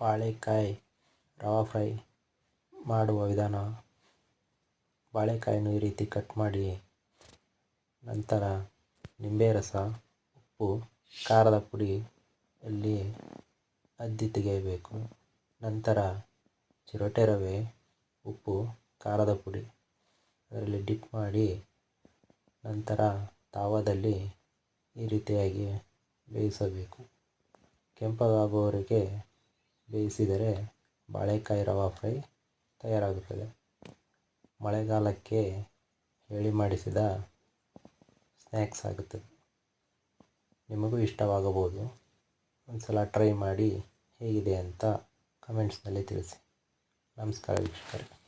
ಬಾಳೆಕಾಯಿ, ರವಾ ಫ್ರೈ ಮಾಡುವ ವಿಧಾನ. ಬಾಳೆಕಾಯನ್ನು ಈ ರೀತಿ ಕಟ್ ಮಾಡಿ, ನಂತರ ನಿಂಬೆ ರಸ, ಉಪ್ಪು, ಖಾರದ ಪುಡಿ ಅಲ್ಲಿ ಅದ್ದಿ ತೆಗೆಯಬೇಕು. ನಂತರ ಚಿರೋಟೆ ರವೆ, ಉಪ್ಪು, ಖಾರದ ಪುಡಿ ಅದರಲ್ಲಿ ಡಿಪ್ ಮಾಡಿ, ನಂತರ ತಾವದಲ್ಲಿ ಈ ರೀತಿಯಾಗಿ ಬೇಯಿಸಬೇಕು. ಕೆಂಪಗಾಗುವವರೆಗೆ ಬೇಯಿಸಿದರೆ ಬಾಳೆಕಾಯಿ ರವಾ ಫ್ರೈ ತಯಾರಾಗುತ್ತದೆ. ಮಳೆಗಾಲಕ್ಕೆ ಹೇಳಿ ಮಾಡಿಸಿದ ಸ್ನ್ಯಾಕ್ಸ್ ಆಗುತ್ತದೆ. ನಿಮಗೂ ಇಷ್ಟವಾಗಬಹುದು. ಒಂದು ಸಲ ಟ್ರೈ ಮಾಡಿ ಹೇಗಿದೆ ಅಂತ ಕಮೆಂಟ್ಸ್ನಲ್ಲಿ ತಿಳಿಸಿ. ನಮಸ್ಕಾರ ವೀಕ್ಷಕರೇ.